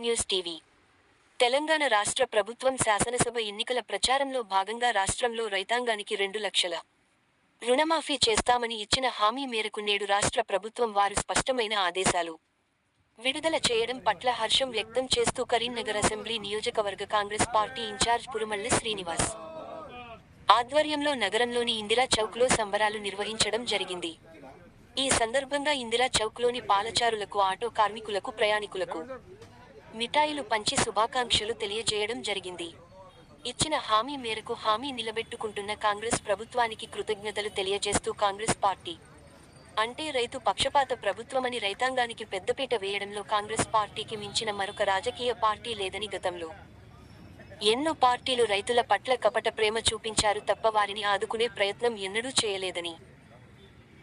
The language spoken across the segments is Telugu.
న్యూస్ టీవీ తెలంగాణ రాష్ట్ర ప్రభుత్వం శాసనసభ ఎన్నికల ప్రచారంలో భాగంగా రాష్ట్రంలో రైతాంగానికి రెండు లక్షల రుణమాఫీ చేస్తామని ఇచ్చిన హామీ మేరకు నేడు రాష్ట్ర ప్రభుత్వం వారు స్పష్టమైన ఆదేశాలు విడుదల చేయడం పట్ల హర్షం వ్యక్తం చేస్తూ కరీంనగర్ అసెంబ్లీ నియోజకవర్గ కాంగ్రెస్ పార్టీ ఇన్ఛార్జ్ పురుమల్లి శ్రీనివాస్. ఆధ్వర్యంలో నగరంలోని ఇందిరా చౌక్లో సంబరాలు నిర్వహించడం జరిగింది. ఈ సందర్భంగా ఇందిరా చౌక్లోని పాలచారులకు ఆటో కార్మికులకు ప్రయాణికులకు మిఠాయిలు పంచి శుభాకాంక్షలు తెలియజేయడం జరిగింది. ఇచ్చిన హామీ మేరకు హామీ నిలబెట్టుకుంటున్న కాంగ్రెస్ ప్రభుత్వానికి కృతజ్ఞతలు తెలియజేస్తూ కాంగ్రెస్ పార్టీ. అంటే రైతు పక్షపాత ప్రభుత్వమని రైతాంగానికి పెద్దపీట వేయడంలో కాంగ్రెస్ పార్టీకి మించిన మరొక రాజకీయ పార్టీ లేదని గతంలో. ఎన్నో పార్టీలు రైతుల పట్ల కపట ప్రేమ చూపించారు తప్ప వారిని ఆదుకునే ప్రయత్నం ఎన్నడూ చేయలేదని.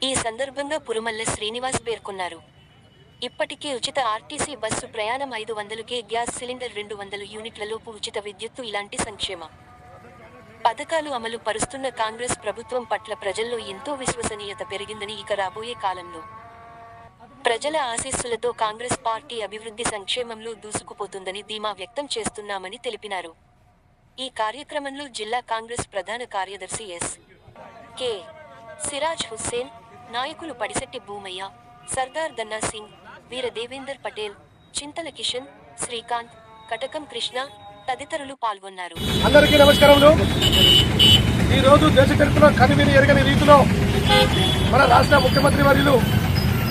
ఈ సందర్భంగా పురుమల్ల శ్రీనివాస్ పేర్కొన్నారు. ఇప్పటికే ఉచిత ఆర్టీసీ బస్సు ప్రయాణం ఐదు వందలుకే గ్యాస్ సిలిండర్ రెండు వందల యూనిట్లలోపు ఉచిత విద్యుత్తు ఇలాంటి సంక్షేమ. పథకాలు అమలు పరుస్తున్న కాంగ్రెస్ ప్రభుత్వం పట్ల ప్రజల్లో ఎంతో విశ్వసనీయత పెరిగిందని ఇక రాబోయే కాలంలో. ప్రజల ఆశీస్సులతో కాంగ్రెస్ పార్టీ అభివృద్ధి సంక్షేమంలో దూసుకుపోతుందని ధీమా వ్యక్తం చేస్తున్నామని తెలిపినారు. ఈ కార్యక్రమంలో జిల్లా కాంగ్రెస్ ప్రధాన కార్యదర్శి ఎస్. కె. సిరాజ్ హుస్సేన్ నాయకులు పడిశెట్టి భూమయ్య సర్దార్ దన్నా సింగ్ వీర దేవేందర్ పటేల్ చింతల కిషన్ శ్రీకాంత్ కటకం కృష్ణ తదితరులు పాల్గొన్నారు. అందరికీ నమస్కారములు ఈరోజు దేశ చరిత్రలో కనివిని ఎరగని రీతిలో మన రాష్ట్ర ముఖ్యమంత్రి వర్యులు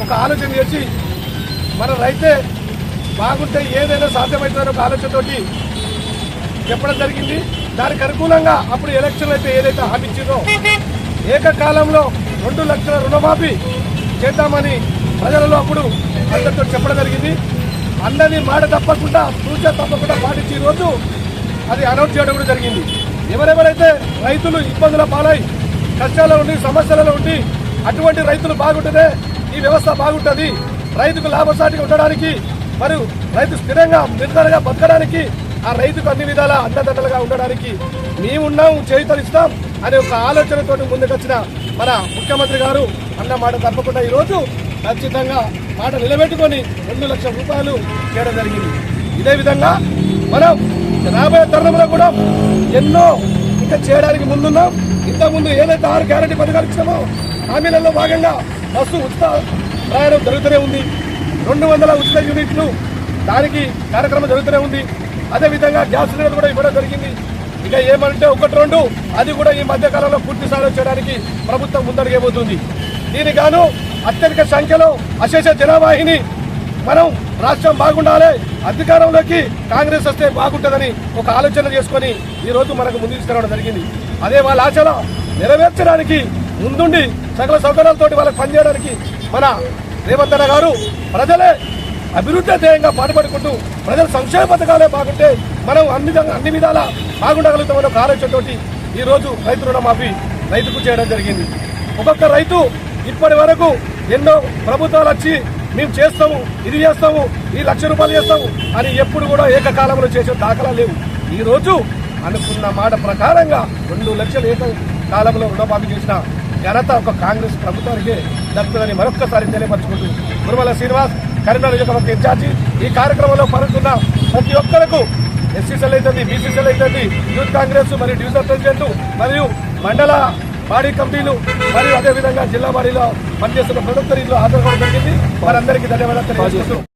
ఒక ఆలోచన చేసి మన రైతే బాగుంటే ఏదైనా సాధ్యమవుతుందని ఒక ఆలోచనతోటి చెప్పడం జరిగింది. దానికి అనుకూలంగా అప్పుడు ఎలక్షన్ అయితే ఏదైతే హామీ ఇచ్చిందో ఏకకాలంలో రెండు లక్షల రుణమాఫీ చేద్దామని ప్రజలలో అప్పుడు అందరితో చెప్పడం జరిగింది. అందరినీ మాట తప్పకుండా సూచన తప్పకుండా పాటించి ఈరోజు అది అనౌన్స్ చేయడం కూడా జరిగింది. ఎవరెవరైతే రైతులు ఇబ్బందుల పాలై కష్టాల్లో ఉండి సమస్యలలో ఉండి అటువంటి రైతులు బాగుంటుందే ఈ వ్యవస్థ బాగుంటుంది. రైతుకు లాభసాటిగా ఉండడానికి మరియు రైతు స్థిరంగా నిర్ధారగా బతకడానికి ఆ రైతుకు అన్ని విధాల అండదండలుగా ఉండడానికి మేమున్నాం ఇస్తాం అనే ఒక ఆలోచనతో ముందుకొచ్చిన మన ముఖ్యమంత్రి గారు అన్న మాట తప్పకుండా ఈరోజు ఖచ్చితంగా మాట నిలబెట్టుకొని రెండు లక్షల రూపాయలు చేయడం జరిగింది. ఇదే విధంగా మనం రాబోయే తరుణంలో కూడా ఎన్నో ఇంకా చేయడానికి ముందున్నాం. ఇంతకుముందు ఏదైతే ఆరు గ్యారంటీ పథకాలు ఇచ్చామో హామీలలో భాగంగా బస్సు ఉచిత ప్రయాణం జరుగుతూనే ఉంది. రెండు వందల ఉచిత యూనిట్లు దానికి కార్యక్రమం జరుగుతూనే ఉంది. అదే విధంగా గ్యాస్ సిలిండర్ కూడా ఇవ్వడం జరిగింది. ఇక ఏమంటే ఒకటి రెండు అది కూడా ఈ మధ్యకాలంలో పూర్తి స్థాయిలో చేయడానికి ప్రభుత్వం ముందడిగేబోతుంది దీనికి గాను అత్యధిక సంఖ్యలో అశేష జనావాహిని మనం రాష్ట్రం బాగుండాలి అధికారంలోకి కాంగ్రెస్ వస్తే బాగుంటుందని ఒక ఆలోచన చేసుకొని ఈ రోజు మనకు ముందుకు తీసుకురావడం జరిగింది. అదే వాళ్ళ ఆశల నెరవేర్చడానికి ముందుండి సకల సౌకర్యాలతోటి వాళ్ళకి పనిచేయడానికి మన రేవంత్ గారు ప్రజలే అభివృద్ధి ధ్యేయంగా పాటుపడుకుంటూ ప్రజల సంక్షేమ పథకాలే బాగుంటే మనం అన్ని విధంగా- అన్ని విధాల బాగుండగలుగుతామని ఒక ఆలోచనతోటి ఈరోజు రైతు రుణమాఫీ రైతుకు చేయడం జరిగింది. ఒక్కొక్క రైతు ఇప్పటి వరకు ఎన్నో ప్రభుత్వాలు వచ్చి మేము చేస్తాము ఇది చేస్తాము ఈ లక్ష రూపాయలు చేస్తాము అని ఎప్పుడు కూడా ఏకకాలంలో చేసే దాఖలా లేవు. ఈరోజు అనుకున్న మాట ప్రకారంగా రెండు లక్షలు ఏక కాలంలో రుణమాఫీ చేసిన ఘనత ఒక కాంగ్రెస్ ప్రభుత్వానికే దక్కుతుందని మరొక్కసారి తెలియపరచుకుంటూ గురుమల శ్రీనివాస్ కరీంనగర్ నియోజకవర్గ ఇన్ఛార్జి. ఈ కార్యక్రమంలో పరుగుతున్న ప్రతి ఒక్కరకు ఎస్సీసీలు అవుతుంది బీసీసీలు అవుతుంది యూత్ కాంగ్రెస్ మరియు డివిజన్ ప్రెసిడెంట్ మరియు మండల బాడీ కమిటీలు మరియు అదేవిధంగా జిల్లా బాడీలో పనిచేస్తున్న ప్రతి ఒక్కరి హాజరు జరిగింది. వారందరికీ ధన్యవాదాలు తెలియజేస్తున్నాం